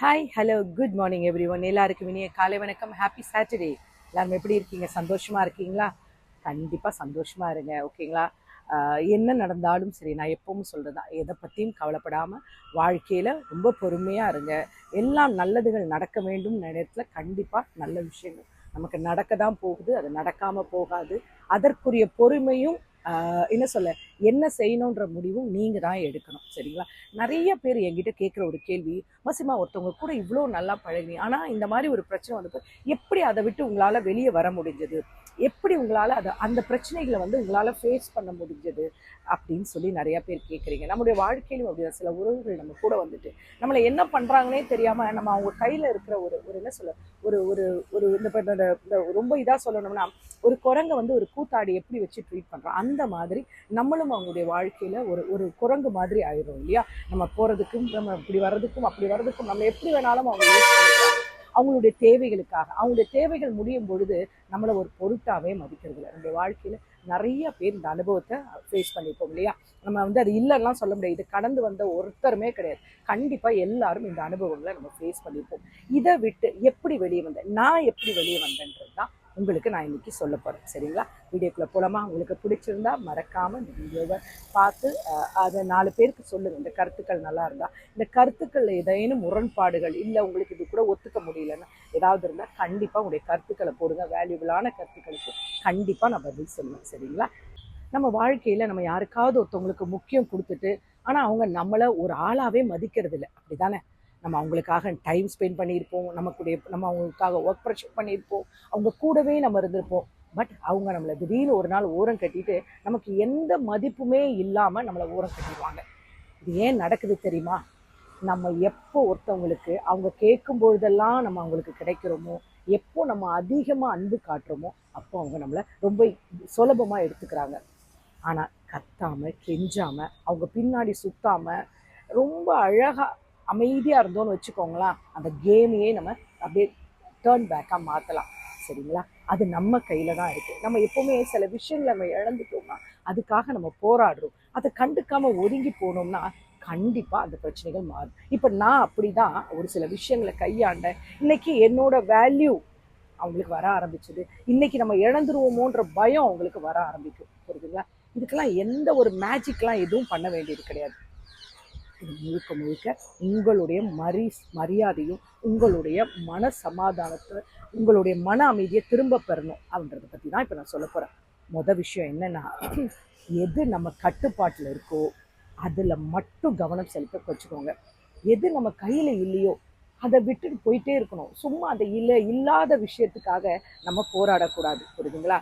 Hi hello good morning everyone எல்லாருக்கும் இனிய காலை வணக்கம். ஹாப்பி சாட்டர்டே எல்லாரும் எப்படி இருக்கீங்க? சந்தோஷமாக இருக்கீங்களா? கண்டிப்பாக சந்தோஷமாக இருங்க ஓகேங்களா? என்ன நடந்தாலும் சரி நான் எப்பவும் சொல்கிறது தான். எதை பற்றியும் கவலைப்படாமல் வாழ்க்கையில் ரொம்ப பொறுமையாக இருங்க. எல்லாம் நல்லதுகள் நடக்க வேண்டும் நேரத்தில் கண்டிப்பாக நல்ல விஷயங்கள் நமக்கு நடக்க தான் போகுது. அது நடக்காமல் போகாது. அதற்குரிய பொறுமையும் என்ன சொல்ல என்ன செய்யணுன்ற முடிவும் நீங்கள் தான் எடுக்கணும் சரிங்களா? நிறைய பேர் என்கிட்ட கேட்குற ஒரு கேள்வி மசிமா ஒருத்தவங்க கூட இவ்வளோ நல்லா பழகினி ஆனால் இந்த மாதிரி ஒரு பிரச்சனை வந்தப்போ எப்படி அதை விட்டு உங்களால் வெளியே வர முடிஞ்சது? எப்படி உங்களால் அதை அந்த பிரச்சனைகளை வந்து உங்களால் ஃபேஸ் பண்ண முடிஞ்சது? அப்படின்னு சொல்லி நிறையா பேர் கேட்குறீங்க. நம்முடைய வாழ்க்கையிலும் அப்படி சில உறவுகள் நம்ம கூட வந்துட்டு நம்மளை என்ன பண்ணுறாங்கன்னே தெரியாமல் நம்ம அவங்க கையில் இருக்கிற ஒரு ஒரு என்ன சொல்ல ஒரு ஒரு ஒரு இந்த ரொம்ப இதாக சொல்லணும்னா ஒரு குரங்கை வந்து ஒரு கூத்தாடி எப்படி வச்சு ட்ரீட் பண்ணுறோம் அந்த மாதிரி நம்மளும் அவங்களுடைய வாழ்க்கையில் ஒரு ஒரு குரங்கு மாதிரி ஆயிடும் இல்லையா? நம்ம போகிறதுக்கும் நம்ம இப்படி வர்றதுக்கும் அப்படி வர்றதுக்கும் நம்ம எப்படி வேணாலும் அவங்க அவங்களுடைய தேவைகளுக்காக அவங்களுடைய தேவைகள் முடியும் பொழுது நம்மளை ஒரு பொருட்டாவே மதிக்கிறது இல்லை நம்முடைய வாழ்க்கையில் நிறைய பேர் இந்த அனுபவத்தை ஃபேஸ் பண்ணியிருப்போம் இல்லையா? நம்ம வந்து அது இல்லைன்னா சொல்ல முடியாது. இது கடந்து வந்த ஒருத்தருமே கிடையாது. கண்டிப்பாக எல்லாரும் இந்த அனுபவங்களை நம்ம ஃபேஸ் பண்ணியிருப்போம் இதை விட்டு எப்படி வெளியே வந்தேன் நான் எப்படி வெளியே வந்தேன்றது தான் உங்களுக்கு நான் இன்றைக்கி சொல்ல போகிறேன் சரிங்களா? வீடியோக்குள்ளே போலமாக உங்களுக்கு பிடிச்சிருந்தா மறக்காமல் இந்த வீடியோவை பார்த்து அதை நாலு பேருக்கு சொல்லுங்கள் இந்த கருத்துக்கள் நல்லா இருந்தால் இந்த கருத்துக்களில் ஏதேனும் முரண்பாடுகள் இல்லை உங்களுக்கு இது கூட ஒத்துக்க முடியலன்னா ஏதாவது இருந்தால் கண்டிப்பாக உங்களுடைய கருத்துக்களை போடுங்க. வேல்யூபிளான கருத்துக்களுக்கு கண்டிப்பாக நான் பதில் சொல்லுவேன். சரிங்களா? நம்ம வாழ்க்கையில் நம்ம யாருக்காவது ஒருத்தவங்களுக்கு முக்கியம் கொடுத்துட்டு ஆனால் அவங்க நம்மளை ஒரு ஆளாகவே மதிக்கிறது இல்லை அப்படி தானே நம்ம அவங்களுக்காக டைம் ஸ்பெண்ட் பண்ணியிருப்போம். நமக்குடைய நம்ம அவங்களுக்காக ஒர்க் ப்ரெஷர் பண்ணியிருப்போம். அவங்க கூடவே நம்ம இருந்திருப்போம். பட் அவங்க நம்மளை திடீர்னு ஒரு நாள் ஓரம் கட்டிட்டு நமக்கு எந்த மதிப்புமே இல்லாமல் நம்மளை ஓரம் கட்டிடுவாங்க. இது ஏன் நடக்குது தெரியுமா? நம்ம எப்போ ஒருத்தவங்களுக்கு அவங்க கேட்கும் பொழுதெல்லாம் நம்ம அவங்களுக்கு கிடைக்கிறோமோ எப்போ நம்ம அதிகமாக அன்பு காட்டுறோமோ அப்போ அவங்க நம்மளை ரொம்ப சுலபமாக எடுத்துக்கிறாங்க. ஆனால் கத்தாமல் கெஞ்சாமல் அவங்க பின்னாடி சுற்றாமல் ரொம்ப அழகாக அமைதியாக இருந்தோம்னு வச்சுக்கோங்களேன் அந்த கேமையே நம்ம அப்படியே டேர்ன் பேக்காக மாற்றலாம் சரிங்களா? அது நம்ம கையில் தான் இருக்குது நம்ம எப்போவுமே சில விஷயங்களை நம்ம இழந்துட்டோம்னா அதுக்காக நம்ம போராடுறோம். அதை கண்டுக்காமல் ஒதுங்கி போனோம்னா கண்டிப்பாக அந்த பிரச்சனைகள் மாறும். இப்போ நான் அப்படி தான் ஒரு சில விஷயங்களை கையாண்டேன். இன்னைக்கு என்னோட வேல்யூ அவங்களுக்கு வர ஆரம்பிச்சது. இன்னைக்கு நம்ம இழந்துருவோமோன்ற பயம் அவங்களுக்கு வர ஆரம்பிக்கும். புரியுதுங்களா? இதுக்கெல்லாம் எந்த ஒரு மேஜிக்லாம் எதுவும் பண்ண வேண்டியது கிடையாது. இது முழுக்க முழுக்க உங்களுடைய மரி மரியாதையும் உங்களுடைய மன சமாதானத்தை உங்களுடைய மன அமைதியை திரும்ப பெறணும் அப்படின்றத பற்றி தான் இப்போ நான் சொல்ல போகிறேன் மொதல் விஷயம் என்னென்னா எது நம்ம கட்டுப்பாட்டில் இருக்கோ அதில் மட்டும் கவனம் செலுத்த வச்சுக்கோங்க. எது நம்ம கையில் இல்லையோ அதை விட்டுட்டு போயிட்டே இருக்கணும். சும்மா அதை இல்லை இல்லாத விஷயத்துக்காக நம்ம போராடக்கூடாது. புரியுதுங்களா?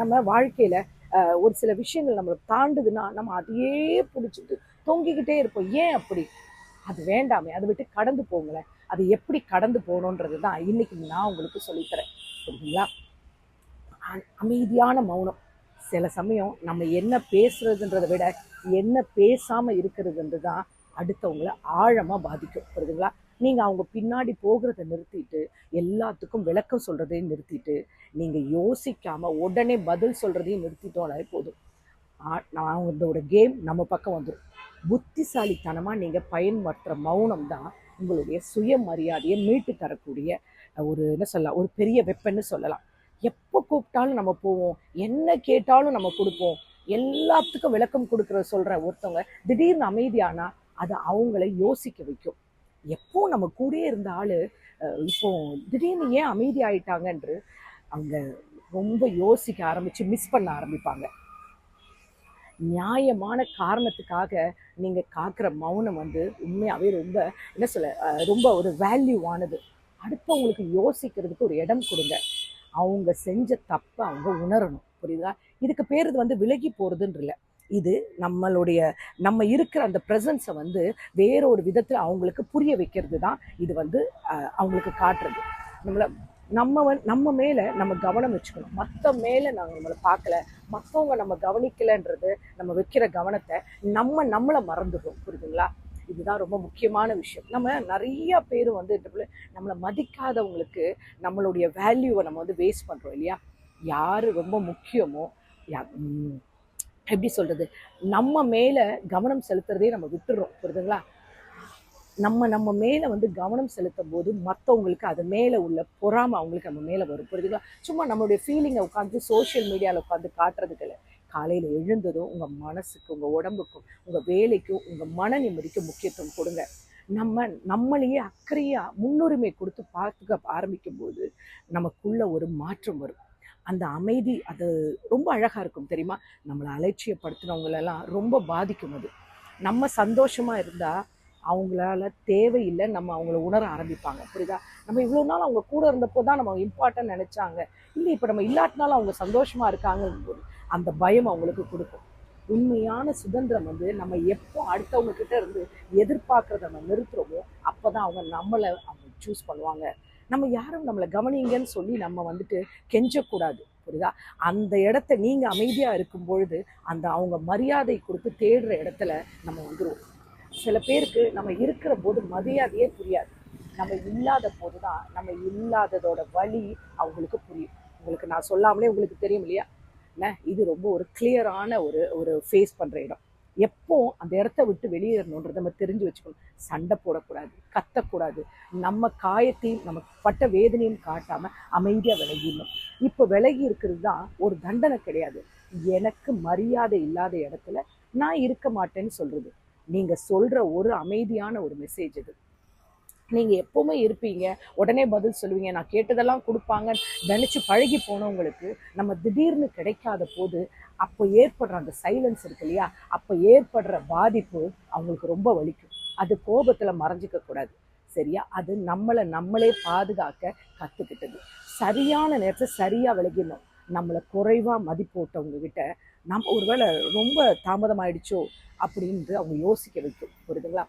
நம்ம வாழ்க்கையில் ஒரு சில விஷயங்கள் நம்மளை தாண்டுதுன்னா நம்ம அதையே பிடிச்சிட்டு தொங்கிக்கிட்டே இருப்போம். ஏன் அப்படி? அது வேண்டாமே. அதை விட்டு கடந்து போங்களேன். அது எப்படி கடந்து போகணுன்றது தான் இன்னைக்கு நான் உங்களுக்கு சொல்லித்தரேன். சரிங்களா அமைதியான மௌனம். சில சமயம் நம்ம என்ன பேசுறதுன்றதை விட என்ன பேசாமல் இருக்கிறதுன்றது தான் அடுத்தவங்கள ஆழமாக பாதிக்கும். புரியுதுங்களா? நீங்கள் அவங்க பின்னாடி போகிறத நிறுத்திட்டு எல்லாத்துக்கும் விளக்கம் சொல்கிறதையும் நிறுத்திட்டு நீங்கள் யோசிக்காமல் உடனே பதில் சொல்கிறதையும் நிறுத்திட்டோம்னாலே போதும். ஆ- நான் இதோட கேம் நம்ம பக்கம் வந்துடும் புத்திசாலித்தனமாக நீங்கள் பயன்படுத்துற மௌனம் தான் உங்களுடைய சுயமரியாதையை மீட்டு தரக்கூடிய ஒரு என்ன சொல்லலாம் ஒரு பெரிய வெப்பன்னு சொல்லலாம். எப்போ கூப்பிட்டாலும் நம்ம போவோம். என்ன கேட்டாலும் நம்ம கொடுப்போம். எல்லாத்துக்கும் விளக்கம் கொடுக்குற சொல்கிற ஒருத்தவங்க திடீர்னு அமைதியானா அது அவங்கள யோசிக்க வைக்கும். எப்போ நம்ம கூடயே இருந்த ஆள் இப்போ திடீர்னு ஏன் அமைதி ஆயிட்டாங்கன்று அவங்க ரொம்ப யோசிக்க ஆரம்பித்து மிஸ் பண்ண ஆரம்பிப்பாங்க. நியாயமான காரணத்துக்காக நீங்கள் காக்கிற மௌனம் வந்து உண்மையாகவே ரொம்ப என்ன சொல்ல ரொம்ப ஒரு வேல்யூவானது அடுத்தவங்களுக்கு யோசிக்கிறதுக்கு ஒரு இடம் கொடுங்க. அவங்க செஞ்ச தப்பை அவங்க உணரணும். புரியுதா? இதுக்கு பேர் இது வந்து விலகி போகிறதுன்ற இல்லை. இது நம்மளுடைய நம்ம இருக்கிற அந்த ப்ரெசன்ஸை வந்து வேற ஒரு விதத்தில் அவங்களுக்கு புரிய வைக்கிறது தான் இது வந்து அவங்களுக்கு காட்டுறது. நம்மள நம்ம வந் நம்ம மேலே நம்ம கவனம் வச்சுக்கணும். மற்ற மேலே நாங்கள் நம்மளை பார்க்கல மற்றவங்க நம்ம கவனிக்கலைன்றது நம்ம வைக்கிற கவனத்தை நம்ம நம்மளை மறந்துடுறோம். புரியுதுங்களா? இதுதான் ரொம்ப முக்கியமான விஷயம். நம்ம நிறைய பேர் வந்து நம்மளை மதிக்காதவங்களுக்கு நம்மளுடைய வேல்யூவை நம்ம வந்து வேஸ்ட் பண்ணுறோம் இல்லையா? யார் ரொம்ப முக்கியமோ யா- எப்படி சொல்கிறது நம்ம மேலே கவனம் செலுத்துறதே நம்ம விட்டுறோம். புரியுதுங்களா? நம்ம நம்ம மேலே வந்து கவனம் செலுத்தும் போது மற்றவங்களுக்கு அது மேலே உள்ள பொறாமை அவங்களுக்கு நம்ம மேலே வரும். புரியுதுங்களா? சும்மா நம்மளுடைய ஃபீலிங்கை உட்காந்து சோஷியல் மீடியாவில் உட்காந்து காட்டுறதுக்கு இல்லை. காலையில் எழுந்ததும் உங்கள் மனசுக்கு உங்கள் உடம்புக்கும் உங்கள் வேலைக்கும் உங்கள் மன நிம்மதிக்கும் முக்கியத்துவம் கொடுங்க. நம்ம நம்மளையே அக்கறையாக முன்னுரிமை கொடுத்து பார்த்துக்க ஆரம்பிக்கும் போது நமக்குள்ள ஒரு மாற்றம் வரும். அந்த அமைதி அது ரொம்ப அழகாக இருக்கும் தெரியுமா? நம்மளை அலட்சியப்படுத்தினவங்களெல்லாம் ரொம்ப பாதிக்கும் அது. நம்ம சந்தோஷமாக இருந்தால் அவங்களால தேவையில்லை நம்ம அவங்கள உணர ஆரம்பிப்பாங்க. புரியுதா? நம்ம இவ்வளோ நாள் அவங்க கூட இருந்தப்போ தான் நம்ம இம்பார்ட்டன்ட் நினச்சாங்க. இல்லை இப்போ நம்ம இல்லாட்டினாலும் அவங்க சந்தோஷமாக இருக்காங்கங்கும்போது அந்த பயம் அவங்களுக்கு கொடுக்கும். உண்மையான சுதந்திரம் வந்து நம்ம எப்போ அடுத்தவங்க கிட்ட இருந்து எதிர்பார்க்கறத நம்ம நிறுத்துறோமோ அப்போ தான் அவங்க நம்மளை அவங்க சூஸ் பண்ணுவாங்க. நம்ம யாரும் நம்மளை கவனிங்கன்னு சொல்லி நம்ம வந்துட்டு கெஞ்சக்கூடாது. புரியுதா? அந்த இடத்த நீங்கள் அமைதியாக இருக்கும் பொழுது அந்த அவங்க மரியாதை கொடுத்து தேடுற இடத்துல நம்ம வந்துடுவோம் சில பேருக்கு நம்ம இருக்கிற போது மரியாதையே புரியாது. நம்ம இல்லாத போது தான் நம்ம இல்லாததோட வழி அவங்களுக்கு புரியும். உங்களுக்கு நான் சொல்லாமலே உங்களுக்கு தெரியும் இல்லையா? என்ன? இது ரொம்ப ஒரு கிளியரான ஒரு ஒரு ஃபேஸ் பண்ணுற இடம். எப்போ அந்த இடத்த விட்டு வெளியேறணுன்றதை நம்ம தெரிஞ்சு வச்சுக்கணும். சண்டை போடக்கூடாது கத்தக்கூடாது. நம்ம காயத்தையும் நமக்கு பட்ட வேதனையும் காட்டாமல் அமைதியாக விலகிடணும். இப்போ விலகி இருக்கிறது தான் ஒரு தண்டனை கிடையாது. எனக்கு மரியாதை இல்லாத இடத்துல நான் இருக்க மாட்டேன்னு சொல்கிறது நீங்கள் சொல்கிற ஒரு அமைதியான ஒரு மெசேஜ் இது. நீங்கள் எப்போவுமே இருப்பீங்க உடனே பதில் சொல்லுவீங்க நான் கேட்டதெல்லாம் கொடுப்பாங்க நினச்சி பழகி போனவங்களுக்கு நம்ம திடீர்னு கிடைக்காத போது அப்போ ஏற்படுற அந்த சைலன்ஸ் இருக்கு இல்லையா? அப்போ ஏற்படுற பாதிப்பு அவங்களுக்கு ரொம்ப வலிக்கும். அது கோபத்தில் மறைஞ்சிக்க கூடாது. சரியா? அது நம்மளை நம்மளே பாதுகாக்க கற்றுக்கிட்டது சரியான நேரத்தை சரியாக விலகிடணும். நம்மளை குறைவாக மதிப்போட்டவங்க கிட்ட நம்ம ஒருவேளை ரொம்ப தாமதமாயிடுச்சோ அப்படின்னு அவங்க யோசிக்க வைக்கும் புரியுதுங்களா?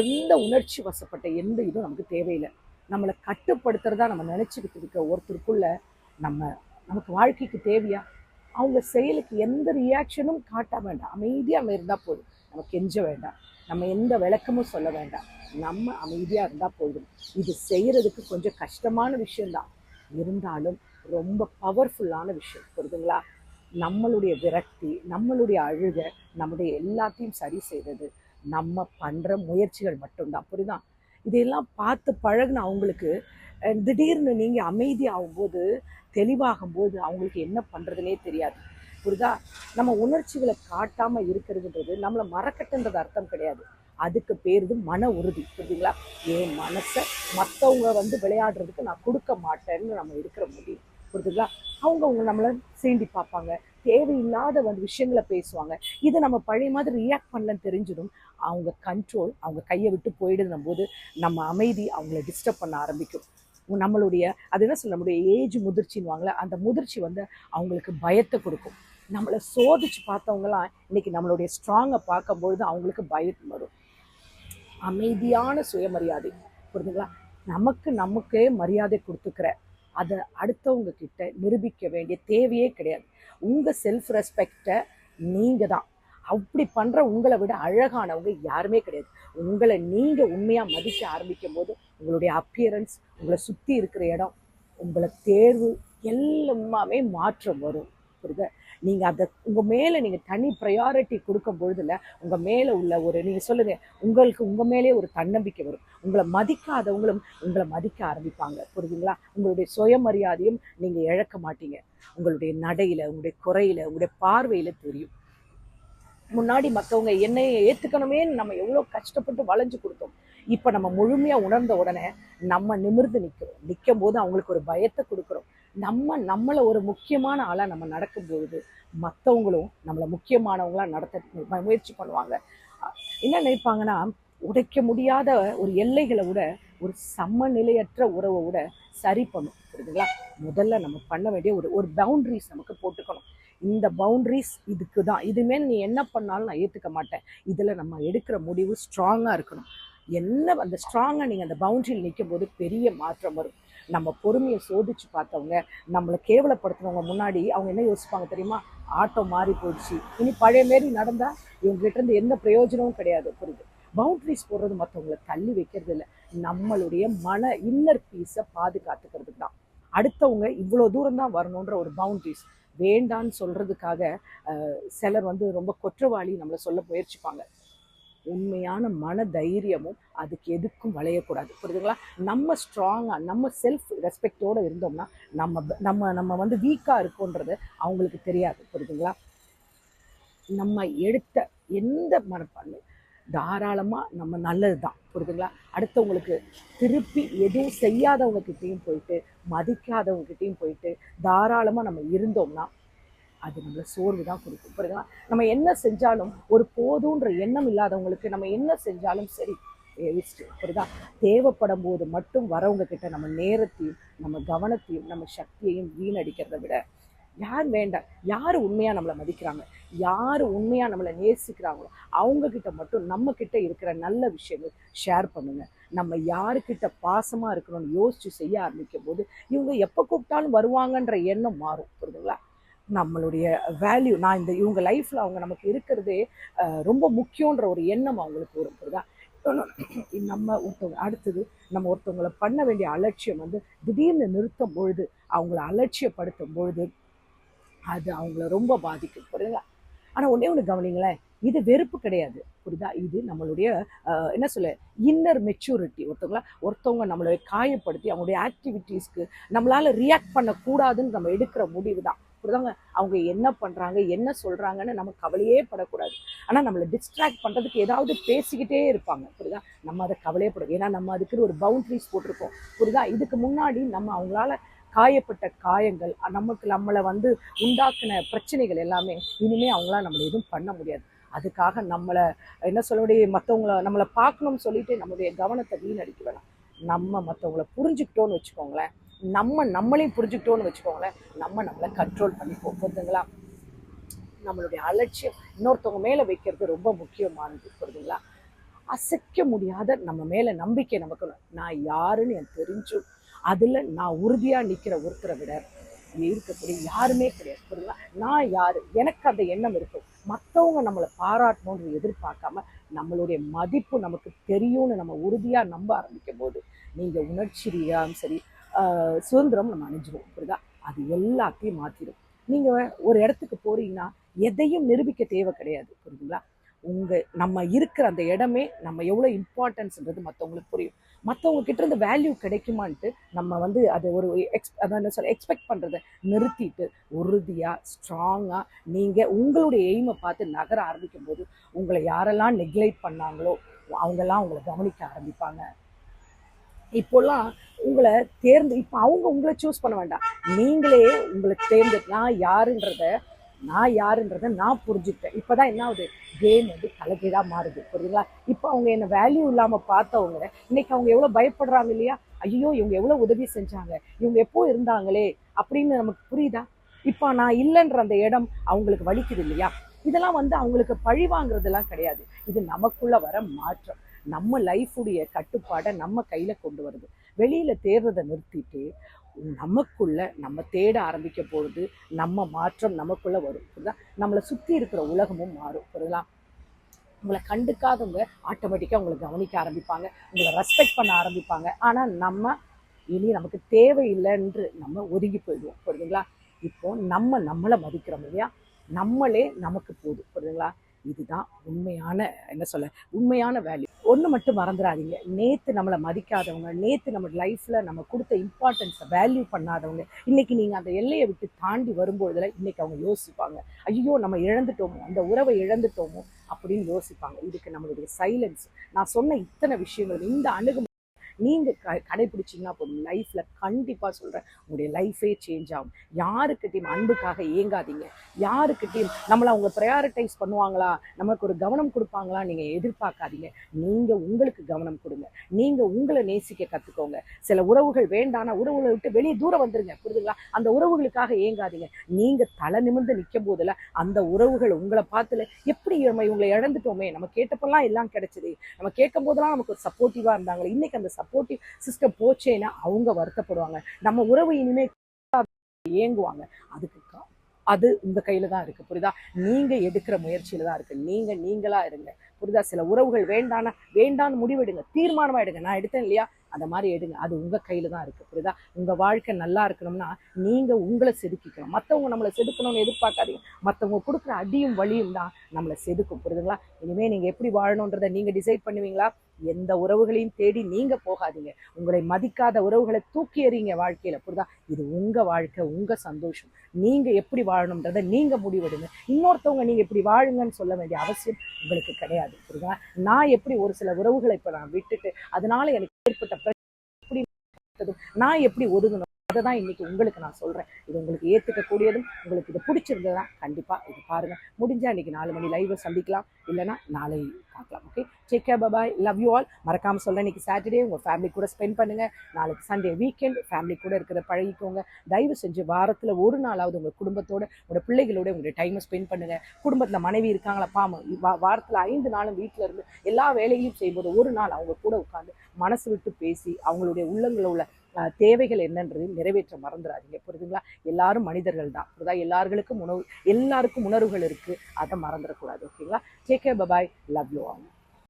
எந்த உணர்ச்சி வசப்பட்ட எந்த இதுவும் நமக்கு தேவையில்லை. நம்மளை கட்டுப்படுத்துறதா நம்ம நினச்சிக்கிட்டு இருக்க ஒருத்தருக்குள்ள நம்ம நமக்கு வாழ்க்கைக்கு தேவையா? அவங்க செயலுக்கு எந்த ரியாக்ஷனும் காட்ட வேண்டாம். அமைதியாக நம்ம இருந்தால் போதும். நம்ம கெஞ்ச வேண்டாம். நம்ம எந்த விளக்கமும் சொல்ல வேண்டாம். நம்ம அமைதியாக இருந்தால் போதும். இது செய்கிறதுக்கு கொஞ்சம் கஷ்டமான விஷயந்தான் இருந்தாலும் ரொம்ப பவர்ஃபுல்லான விஷயம். புரியுதுங்களா? நம்மளுடைய விரக்தி நம்மளுடைய அழுகை நம்முடைய எல்லாத்தையும் சரி செய்கிறது நம்ம பண்ணுற முயற்சிகள் மட்டும்தான். புரியுதா? இதையெல்லாம் பார்த்து பழகின அவங்களுக்கு திடீர்னு நீங்கள் அமைதியாகும்போது தெளிவாகும்போது தெளிவாகும் போது அவங்களுக்கு என்ன பண்ணுறதுனே தெரியாது. புரியுதா? நம்ம உணர்ச்சிகளை காட்டாமல் இருக்கிறதுன்றது நம்மளை மறக்கட்டுன்றது அர்த்தம் கிடையாது. அதுக்கு பேருது மன உறுதி. புரியுதுங்களா? என் மனசை மற்றவங்க வந்து விளையாடுறதுக்கு நான் கொடுக்க மாட்டேன்னு நம்ம இருக்கிற முடியும். புரியுதுங்களா அவங்க அவங்க நம்மளை சீண்டி பார்ப்பாங்க. தேவையில்லாத வந்து விஷயங்களை பேசுவாங்க. இதை நம்ம பழைய மாதிரி ரியாக்ட் பண்ணலன்னு தெரிஞ்சிடும். அவங்க கண்ட்ரோல் அவங்க கையை விட்டு போயிடுதும் போது நம்ம அமைதி அவங்கள டிஸ்டர்ப் பண்ண ஆரம்பிக்கும். நம்மளுடைய அது என்ன சொல்ல நம்மளுடைய ஏஜ் முதிர்ச்சின்னுவாங்களே அந்த முதிர்ச்சி வந்து அவங்களுக்கு பயத்தை கொடுக்கும். நம்மளை சோதிச்சு பார்த்தவங்களாம் இன்னைக்கு நம்மளுடைய ஸ்ட்ராங்கை பார்க்கும்பொழுது அவங்களுக்கு பயம் வரும். அமைதியான சுயமரியாதை. புரிஞ்சுங்களா? நமக்கு நமக்கே மரியாதை கொடுத்துக்கிற அதை அடுத்தவங்க கிட்ட நிரூபிக்க வேண்டிய தேவையே கிடையாது. உங்கள் செல்ஃப் ரெஸ்பெக்டை நீங்கள் தான். அப்படி பண்ணுற உங்களை விட அழகானவங்க யாருமே கிடையாது. உங்களை நீங்கள் உண்மையாக மதிக்க ஆரம்பிக்கும் போது உங்களுடைய அப்பியரன்ஸ் உங்களை சுற்றி இருக்கிற இடம் உங்களை தேர்வு எல்லாமே மாற்றம் வரும். புரியுதா? நீங்கள் அதை உங்கள் மேலே நீங்கள் தனி ப்ரையாரிட்டி கொடுக்கும் பொழுதுல உங்கள் மேலே உள்ள ஒரு நீங்கள் சொல்லுங்க உங்களுக்கு உங்கள் மேலே ஒரு தன்னம்பிக்கை வரும். உங்களை மதிக்காதவங்களும் உங்களை மதிக்க ஆரம்பிப்பாங்க. புரியுதுங்களா? உங்களுடைய சுயமரியாதையும் நீங்கள் இழக்க மாட்டீங்க. உங்களுடைய நடையில் உங்களுடைய குறையில் உங்களுடைய பார்வையில் தெரியும். முன்னாடி மற்றவங்க என்னையை ஏற்றுக்கணுமே நம்ம எவ்வளோ கஷ்டப்பட்டு வளைஞ்சு கொடுத்தோம். இப்போ நம்ம முழுமையாக உணர்ந்த உடனே நம்ம நிமிர்ந்து நிற்கிறோம் நிற்கும் போது அவங்களுக்கு ஒரு பயத்தை கொடுக்குறோம். நம்ம நம்மளை ஒரு முக்கியமான ஆளாக நம்ம நடக்கும்பொழுது மற்றவங்களும் நம்மளை முக்கியமானவங்களாக நடத்த முயற்சி பண்ணுவாங்க. என்ன நினைப்பாங்கன்னா உடைக்க முடியாத ஒரு எல்லைகளை விட ஒரு சமநிலையற்ற உறவை விட சரி பண்ணும். புரியுதுங்களா? முதல்ல நம்ம பண்ண வேண்டிய ஒரு ஒரு பவுண்ட்ரிஸ் நமக்கு போட்டுக்கணும். இந்த பவுண்ட்ரிஸ் இதுக்கு தான் இதுமே நீ என்ன பண்ணாலும் நான் ஏற்றுக்க மாட்டேன். இதில் நம்ம எடுக்கிற முடிவு ஸ்ட்ராங்காக இருக்கணும். என்ன அந்த ஸ்ட்ராங்காக நீங்கள் அந்த பவுண்டரியில் நிற்கும் போது பெரிய மாற்றம் வரும். நம்ம பொறுமையை சோதிச்சு பார்த்தவங்க நம்மளை கேவலப்படுத்தினவங்க முன்னாடி அவங்க என்ன யோசிப்பாங்க தெரியுமா? ஆட்டோ மாறி போயிடுச்சு. இனி பழைய மாரி நடந்தால் இவங்ககிட்ட இருந்து எந்த பிரயோஜனமும் கிடையாது. புரியுது? பவுண்ட்ரிஸ் போடுறது மற்றவங்களை தள்ளி வைக்கிறது இல்லை. நம்மளுடைய மன இன்னர் பீஸை பாதுகாத்துக்கிறதுக்கு தான். அடுத்தவங்க இவ்வளோ தூரம் தான் வரணுன்ற ஒரு பவுண்ட்ரிஸ் வேண்டான்னு சொல்கிறதுக்காக சிலர் வந்து ரொம்ப குற்றவாளி நம்மளை சொல்ல முயற்சிப்பாங்க. உண்மையான மன தைரியமும் அதுக்கு எதுக்கும் வளையக்கூடாது. புரியுதுங்களா? நம்ம ஸ்ட்ராங்காக நம்ம செல்ஃப் ரெஸ்பெக்டோடு இருந்தோம்னா நம்ம நம்ம நம்ம வந்து வீக்காக இருக்கோன்றது அவங்களுக்கு தெரியாது. புரியுதுங்களா? நம்ம எடுத்த எந்த மனப்பான்மை தாராளமாக நம்ம நல்லது தான் புரியுதுங்களா? அடுத்தவங்களுக்கு திருப்பி எதுவும் செய்யாதவங்கக்கிட்டேயும் போயிட்டு மதிக்காதவங்கக்கிட்டேயும் போயிட்டு தாராளமாக நம்ம இருந்தோம்னா அது நம்மளை சோர்வு தான் கொடுக்கும் புரியுதுங்களா? நம்ம என்ன செஞ்சாலும் ஒரு போதுன்ற எண்ணம் இல்லாதவங்களுக்கு நம்ம என்ன செஞ்சாலும் சரி வேஸ்ட்டு புரியுதா? தேவைப்படும் போது மட்டும் வரவங்க கிட்ட நம்ம நேரத்தையும் நம்ம கவனத்தையும் நம்ம சக்தியையும் வீணடிக்கிறத விட யார் வேண்டாம் யார் உண்மையாக நம்மளை மதிக்கிறாங்க யார் உண்மையாக நம்மளை நேசிக்கிறாங்களோ அவங்கக்கிட்ட மட்டும் நம்மக்கிட்ட இருக்கிற நல்ல விஷயங்கள் ஷேர் பண்ணுங்கள் நம்ம யாருக்கிட்ட பாசமாக இருக்கணும்னு யோசித்து செய்ய ஆரம்பிக்கும் போது இவங்க எப்போ கூப்பிட்டாலும் வருவாங்கன்ற எண்ணம் மாறும் புரியுதுங்களா? நம்மளுடைய வேல்யூ நான் இந்த இவங்க லைஃப்பில் அவங்க நமக்கு இருக்கிறதே ரொம்ப முக்கியன்ற ஒரு எண்ணம் அவங்களுக்கு வரும் புரியுதா? நம்ம ஒருத்தவங்க அடுத்தது நம்ம ஒருத்தவங்களை பண்ண வேண்டிய அலட்சியம் வந்து திடீர்னு நிறுத்தும் பொழுது அவங்கள அலட்சியப்படுத்தும் பொழுது அது அவங்கள ரொம்ப பாதிக்கும் புரியுதா? ஆனால் ஒன்றே ஒன்று கவனிங்களேன் இது வெறுப்பு கிடையாது புரியுதா? இது நம்மளுடைய என்ன சொல்ல இன்னர் மெச்சூரிட்டி ஒருத்தவங்களா ஒருத்தவங்க நம்மளை காயப்படுத்தி அவங்களுடைய ஆக்டிவிட்டீஸ்க்கு நம்மளால் ரியாக்ட் பண்ணக்கூடாதுன்னு நம்ம எடுக்கிற முடிவு தான் புரியுதாங்க அவங்க என்ன பண்ணுறாங்க என்ன சொல்கிறாங்கன்னு நம்ம கவலையே படக்கூடாது. ஆனால் நம்மளை டிஸ்ட்ராக்ட் பண்ணுறதுக்கு ஏதாவது பேசிக்கிட்டே இருப்பாங்க. புரியுதா? நம்ம அதை கவலையே ஏன்னா நம்ம அதுக்குன்னு ஒரு பவுண்ட்ரிஸ் போட்டிருக்கோம். புரியுதா? இதுக்கு முன்னாடி நம்ம அவங்களால காயப்பட்ட காயங்கள் நமக்கு நம்மளை வந்து உண்டாக்குன பிரச்சனைகள் எல்லாமே இனிமேல் அவங்களால நம்மளை எதுவும் பண்ண முடியாது. அதுக்காக நம்மளை என்ன சொல்லக்கூடிய மற்றவங்கள நம்மளை பார்க்கணும்னு சொல்லிட்டு நம்மளுடைய கவனத்தை வீணடிக்க வேணாம். நம்ம மற்றவங்கள புரிஞ்சுக்கிட்டோன்னு வச்சுக்கோங்களேன். நம்ம நம்மளையும் புரிஞ்சுக்கிட்டோன்னு வச்சுக்கோங்களேன். நம்ம நம்மளை கண்ட்ரோல் பண்ணிப்போம் புரியுதுங்களா நம்மளுடைய அலட்சியம் இன்னொருத்தவங்க மேலே வைக்கிறது ரொம்ப முக்கியமானது புரியுதுங்களா அசைக்க முடியாத நம்ம மேலே நம்பிக்கை நமக்கு நான் யாருன்னு எனக்கு தெரிஞ்சும் அதில் நான் உறுதியாக நிற்கிற ஒருத்தரை விட இருக்கக்கூடிய யாருமே கிடையாது புரியுங்களா நான் யார்? எனக்கு அந்த எண்ணம் இருக்கும். மற்றவங்க நம்மளை பாராட்டணும்னு எதிர்பார்க்காம நம்மளுடைய மதிப்பு நமக்கு தெரியும்னு நம்ம உறுதியாக நம்ப ஆரம்பிக்கும் போது நீங்கள் உணர்ச்சி ரீதியாகவும் சரி சுதந்திரம் நம்ம அணிஞ்சிருவோம் புரியுதா? அது எல்லாத்தையும் மாற்றிடும் நீங்கள் ஒரு இடத்துக்கு போகிறீங்கன்னா எதையும் நிரூபிக்க தேவை கிடையாது புரியுதுங்களா? உங்கள் நம்ம இருக்கிற அந்த இடமே நம்ம எவ்வளோ இம்பார்ட்டன்ஸ்ன்றது மற்றவங்களுக்கு புரியும். மற்றவங்க கிட்ட இருந்து வேல்யூ கிடைக்குமான்ட்டு நம்ம வந்து அதை ஒரு எக்ஸ் அதான் என்ன சொல்ல எக்ஸ்பெக்ட் பண்ணுறதை நிறுத்திட்டு உறுதியாக ஸ்ட்ராங்காக நீங்கள் உங்களுடைய எய்மை பார்த்து நகர ஆரம்பிக்கும் போது உங்களை யாரெல்லாம் நெக்லைட் பண்ணாங்களோ அவங்கெல்லாம் உங்களை கவனிக்க ஆரம்பிப்பாங்க. இப்போல்லாம் உங்களை தேர்ந்து இப்போ அவங்க உங்களை சூஸ் பண்ண வேண்டாம். நீங்களே உங்களை தேர்ந்து நான் யாருன்றத நான் யாருன்றத நான் புரிஞ்சுக்கிட்டேன். இப்போ தான் என்ன ஆகுது? கேம் வந்து தலைகீழாக மாறுது. புரியுதுங்களா? இப்போ அவங்க என்ன வேல்யூ இல்லாமல் பார்த்தவங்க இன்னைக்கு அவங்க எவ்வளோ பயப்படுறாங்க இல்லையா? ஐயோ இவங்க எவ்வளோ உதவி செஞ்சாங்க? இவங்க எப்போ இருந்தாங்களே? அப்படின்னு நமக்கு புரியுதா? இப்போ நான் இல்லைன்ற அந்த இடம் அவங்களுக்கு வலிக்குது இல்லையா? இதெல்லாம் வந்து அவங்களுக்கு பழி வாங்குறதெல்லாம் கிடையாது. இது நமக்குள்ளே வர மாற்றம். நம்ம லைஃபுடைய கட்டுப்பாடை நம்ம கையில் கொண்டு வருது. வெளியில் தேடுறதை நிறுத்திட்டு நமக்குள்ள நம்ம தேட ஆரம்பிக்க போகிறது நம்ம மாற்றம் நமக்குள்ள வரும். புரியுதா? நம்மளை சுற்றி இருக்கிற உலகமும் மாறும். புரியுதா? உங்களை கண்டுக்காதவங்க ஆட்டோமேட்டிக்காக உங்களை கவனிக்க ஆரம்பிப்பாங்க. உங்களை ரெஸ்பெக்ட் பண்ண ஆரம்பிப்பாங்க. ஆனால் நம்ம இனி நமக்கு தேவையில்லைன்று நம்ம ஒதுங்கி போயிடுவோம். புரியுதுங்களா? இப்போ நம்ம நம்மளை மதிக்கிறோம் இல்லையா? நம்மளே நமக்கு போதும். புரியுதுங்களா? இதுதான் உண்மையான என்ன சொல்ல உண்மையான வேல்யூ ஒன்று மட்டும் மறந்துடாதீங்க நேற்று நம்மளை மதிக்காதவங்க நேற்று நம்ம லைஃப்பில் நம்ம கொடுத்த இம்பார்ட்டன்ஸை வேல்யூ பண்ணாதவங்க இன்னைக்கு நீங்கள் அந்த எல்லையை விட்டு தாண்டி வரும்பொழுதுல இன்றைக்கி அவங்க யோசிப்பாங்க. ஐயோ நம்ம இழந்துட்டோமோ அந்த உறவை இழந்துட்டோமோ அப்படின்னு யோசிப்பாங்க. இதுக்கு நம்மளுடைய சைலன்ஸ் நான் சொன்ன இத்தனை விஷயங்கள் இந்த அணுகு நீங்கள் க கடைபிடிச்சிங்கன்னா போதும். லைஃப்பில் கண்டிப்பாக சொல்கிறேன் உங்களுடைய லைஃபே சேஞ்ச் ஆகும். யாருக்கிட்டையும் அன்புக்காக ஏங்காதீங்க. யாருக்கிட்டையும் நம்மளை அவங்க ப்ரையாரிட்டைஸ் பண்ணுவாங்களா? நமக்கு ஒரு கவனம் கொடுப்பாங்களா? நீங்கள் எதிர்பார்க்காதீங்க. நீங்கள் உங்களுக்கு கவனம் கொடுங்க. நீங்கள் உங்களை நேசிக்க கற்றுக்கோங்க சில உறவுகள் வேண்டான உறவுகளை விட்டு வெளியே தூரம் வந்துருங்க. புரியுதுங்களா? அந்த உறவுகளுக்காக ஏங்காதீங்க. நீங்கள் தலை நிமிர்ந்து நிற்கும் போதில் அந்த உறவுகள் உங்களை பார்த்துல எப்படி நம்ம இவங்களை இழந்துட்டோமே? நம்ம கேட்டப்பெல்லாம் எல்லாம் கிடைச்சது. நம்ம கேட்கும் போதெல்லாம் நமக்கு ஒரு சப்போர்ட்டிவாக இருந்தாங்களே. இன்னைக்கு அந்த சப்போர்ட்டிவ் சிஸ்டம் போச்சேன்னா அவங்க வருத்தப்படுவாங்க. நம்ம உறவு இனிமே ஏங்குவாங்க அதுக்கு அது உங்க கையில தான் இருக்கு. புரியுதா? நீங்க எடுக்கிற முயற்சியில தான் இருக்கு. நீங்க நீங்களா இருங்க. புரிதா சில உறவுகள் வேண்டான வேண்டான்னு முடிவெடுங்க. தீர்மானமா எடுங்க. நான் எடுத்தேன் இல்லையா? அந்த மாதிரி எடுங்க. அது உங்க கையில தான் இருக்கு. புரியுதா? உங்க வாழ்க்கை நல்லா இருக்கணும்னா நீங்க உங்களை செதுக்கிக்கணும். மற்றவங்க நம்மளை செதுக்கணும்னு எதிர்பார்க்காதீங்க. மற்றவங்க கொடுக்குற அடியும் வழியும் தான் நம்மளை செதுக்கும். புரியுதுங்களா? இனிமே நீங்க எப்படி வாழணுன்றதை நீங்க டிசைட் பண்ணுவீங்களா? எந்த உறவுகளையும் தேடி நீங்க போகாதீங்க. உங்களை மதிக்காத உறவுகளை தூக்கி எறிங்க வாழ்க்கையில புரியுதா? இது உங்க வாழ்க்கை உங்க சந்தோஷம். நீங்க எப்படி வாழணுன்றதை நீங்க முடிவெடுங்க. இன்னொருத்தவங்க நீங்க இப்படி வாழுங்கன்னு சொல்ல வேண்டிய அவசியம் உங்களுக்கு கிடையாது புரியுதா? நான் எப்படி ஒரு சில உறவுகளை இப்ப நான் விட்டுட்டு அதனால எனக்கு ஏற்பட்ட பிரச்சனை எப்படி நான் எப்படி ஒதுங்கணும்? அதை தான் இன்றைக்கி உங்களுக்கு நான் சொல்கிறேன் இது உங்களுக்கு ஏற்றுக்கக்கூடியதும் உங்களுக்கு இது பிடிச்சிருந்ததுன்னா கண்டிப்பாக இது பாருங்கள் முடிஞ்சால் இன்றைக்கி நாலு மணி லைவை சந்திக்கலாம். இல்லைன்னா நாளை பார்க்கலாம் okay take care bye bye love you all மறக்காமல் சொல்ல இன்னைக்கு சாட்டர்டே உங்கள் ஃபேமிலி கூட ஸ்பெண்ட் பண்ணுங்க. நாளைக்கு சண்டே வீக்கெண்ட் ஃபேமிலி கூட இருக்கிற பழகிக்கோங்க. தயவு செஞ்சு வாரத்தில் ஒரு நாளாவது உங்கள் குடும்பத்தோட உங்களோட பிள்ளைகளோட உங்களுடைய டைமை ஸ்பெண்ட் பண்ணுங்கள் குடும்பத்தில் மனைவி இருக்காங்களா பாம வாரத்தில் ஐந்து நாளும் வீட்டில் இருந்து எல்லா வேலையும் செய்யும்போது ஒரு நாள் அவங்க கூட உட்காந்து மனசு விட்டு பேசி அவங்களுடைய உள்ளங்களில் உள்ள தேவைகள் என்னன்றதையும் நிறைவேற்ற மறந்துடாதீங்க. புரியுதுங்களா? எல்லாரும் மனிதர்கள் தான். புரியுதா? எல்லார்களுக்கும் உணவு எல்லாருக்கும் உணர்வுகள் இருக்குது அதை மறந்துடக்கூடாது. ஓகேங்களா? Take care bye bye love you on